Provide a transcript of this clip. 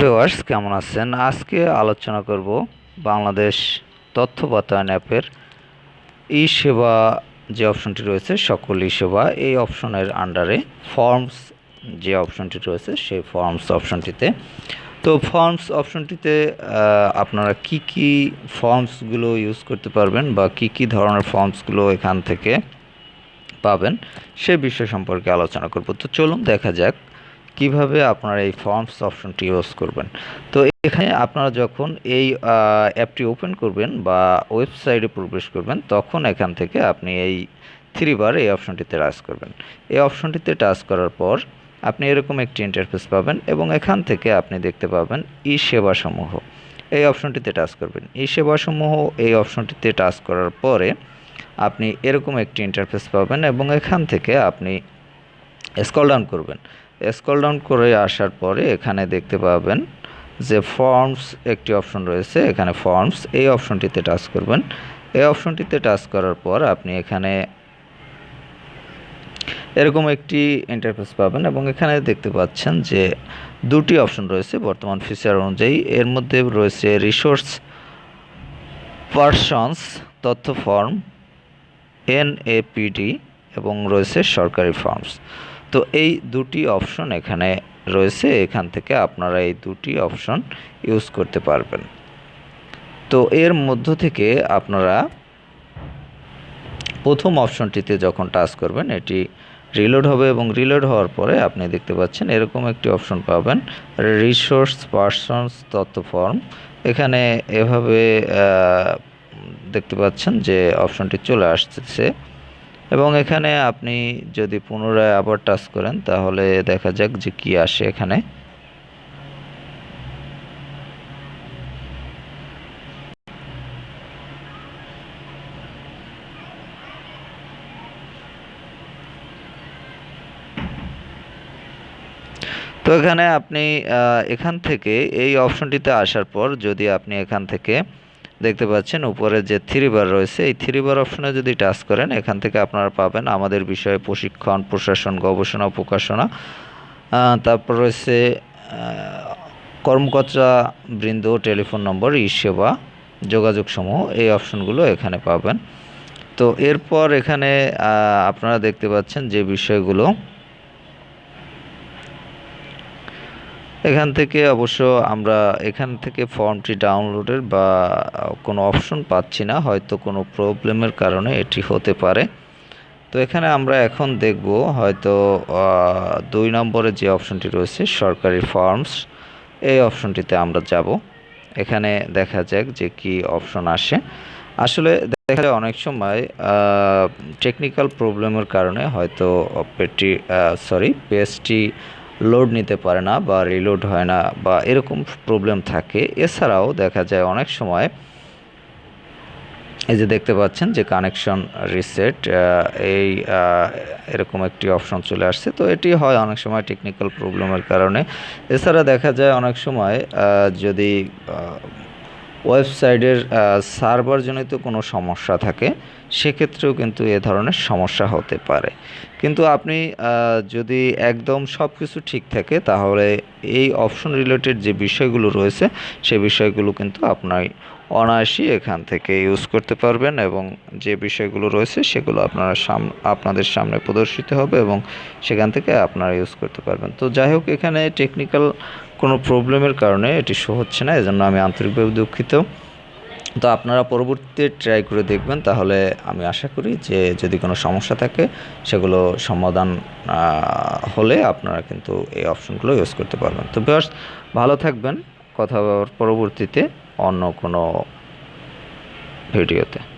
Viewers, কেমন আছেন? আজকে আলোচনা করব বাংলাদেশ তথ্য বাতায়ন অ্যাপের ই সেবা যে অপশনটি রয়েছে, সকল ই সেবা এই অপশনের আন্ডারে ফর্মস যে অপশনটি রয়েছে, সেই ফর্মস অপশনটিতে। তো ফর্মস অপশনটিতে আপনারা কি কি ফর্মসগুলো ইউজ করতে পারবেন বা কি কি ধরনের ফর্মসগুলো এখান থেকে পাবেন, সে বিষয় সম্পর্কে আলোচনা করব। তো চলুন দেখা যাক কীভাবে আপনারা এই ফর্মস অপশনটি ইউজ করবেন? তো এখানে আপনারা যখন এই অ্যাপটি ওপেন করবেন বা ওয়েবসাইটে প্রবেশ করবেন, তখন এখান থেকে আপনি এই থ্রি বার এই অপশনটিতে টাচ করবেন। এই অপশনটিতে টাচ করার পর আপনি এরকম একটি ইন্টারফেস পাবেন এবং এখান থেকে আপনি দেখতে পাবেন ই সেবাসমূহ এই অপশনটিতে টাচ করবেন। ই সেবাসমূহ এই অপশনটিতে টাচ করার পরে আপনি এরকম একটি ইন্টারফেস পাবেন এবং এখান থেকে আপনি স্কল ডাউন করবেন। স্কল ডাউন করে আসার পরে এখানে দেখতে পাবেন যে ফর্মস একটি অপশন রয়েছে, এখানে ফর্মস এই অপশনটিতে টাচ করবেন। এই অপশনটিতে টাচ করার পর আপনি এখানে এরকম একটি ইন্টারফেস পাবেন এবং এখানে দেখতে পাচ্ছেন যে দুটি অপশন রয়েছে বর্তমান ফিচার অনুযায়ী। এর মধ্যে রয়েছে রিসোর্স পার্সনস তথ্য ফর্ম এন এনএপিডি এবং রয়েছে সরকারি ফর্মস তো এই দুটি অপশন এখানে রয়েছে, এখান থেকে আপনারা এই দুটি অপশন ইউজ করতে পারবেন। তো এর মধ্য থেকে আপনারা প্রথম অপশনটিতে যখন টাচ করবেন, এটি রিলোড হবে এবং রিলোড হওয়ার পরে আপনি দেখতে পাচ্ছেন এরকম একটি অপশন পাবেন রিসোর্স পার্সনস তথ্য ফর্ম এখানে এভাবে দেখতে পাচ্ছেন যে অপশনটি চলে আসতেছে। এবং এখানে আপনি যদি পুনরায় আবার টাচ করেন, তাহলে দেখা যাক যে কি আসে এখানে। তো এখানে আপনি এখান থেকে এই অপশনটিতে আসার পর যদি আপনি এখান থেকে দেখতে পাচ্ছেন, উপরে যে থ্রি বার রয়েছে, এই থ্রি বার অপশনে যদি টাচ করেন, এখান থেকে আপনারা পাবেন আমাদের বিষয়ে প্রশিক্ষণ, প্রশাসন, গবেষণা, প্রকাশনা। তারপর রয়েছে কর্মকর্তা বৃন্দ টেলিফোন নম্বর ই সেবা যোগাযোগ সমূহ এই অপশনগুলো এখানে পাবেন। তো এরপর এখানে আপনারা দেখতে পাচ্ছেন যে বিষয়গুলো এখান থেকে অবশ্য আমরা এখান থেকে ফর্মটি ডাউনলোডের বা কোনো অপশন পাচ্ছি না, হয়তো কোনো প্রবলেমের কারণে এটি হতে পারে। তো এখানে আমরা এখন দেখব হয়তো দুই নম্বরে যে অপশনটি রয়েছে, সরকারি ফর্মস, এই অপশনটিতে আমরা যাব। এখানে দেখা যাক যে কি অপশন আসে। আসলে দেখা যায় অনেক সময় টেকনিক্যাল প্রবলেমের কারণে হয়তো পেটি সরি পেজটি লোড নিতে পারে না বা রিলোড হয় না বা এরকম প্রবলেম থাকে। এছাড়াও দেখা যায় অনেক সময় এই যে দেখতে পাচ্ছেন যে কানেকশন রিসেট এই এরকম একটি অপশন চলে আসছে। তো এটি হয় অনেক সময় টেকনিক্যাল প্রবলেমের কারণে। এছাড়া দেখা যায় অনেক সময় যদি ওয়েবসাইটের সার্ভারজনিত কোনো সমস্যা থাকে, সেক্ষেত্রেও কিন্তু এ ধরনের সমস্যা হতে পারে। কিন্তু আপনি যদি একদম সব কিছু ঠিক থাকে, তাহলে এই অপশন রিলেটেড যে বিষয়গুলো রয়েছে, সে বিষয়গুলো কিন্তু আপনার অনায়াসই এখান থেকে ইউজ করতে পারবেন এবং যে বিষয়গুলো রয়েছে সেগুলো আপনারা সাম, আপনাদের সামনে প্রদর্শিত হবে এবং সেখান থেকে আপনারা ইউজ করতে পারবেন। তো যাই হোক, এখানে টেকনিক্যাল কোনো প্রবলেমের কারণে এটি শো হচ্ছে না, এজন্য আমি আন্তরিকভাবে দুঃখিত। তো আপনারা পরবর্তীতে ট্রাই করে দেখবেন, তাহলে আমি আশা করি যে যদি কোনো সমস্যা থাকে, সেগুলো সমাধান হলে আপনারা কিন্তু এই অপশনগুলো ইউজ করতে পারবেন। তো বেশ ভালো থাকবেন। কথা পরবর্তীতে অন্য কোনো ভিডিওতে।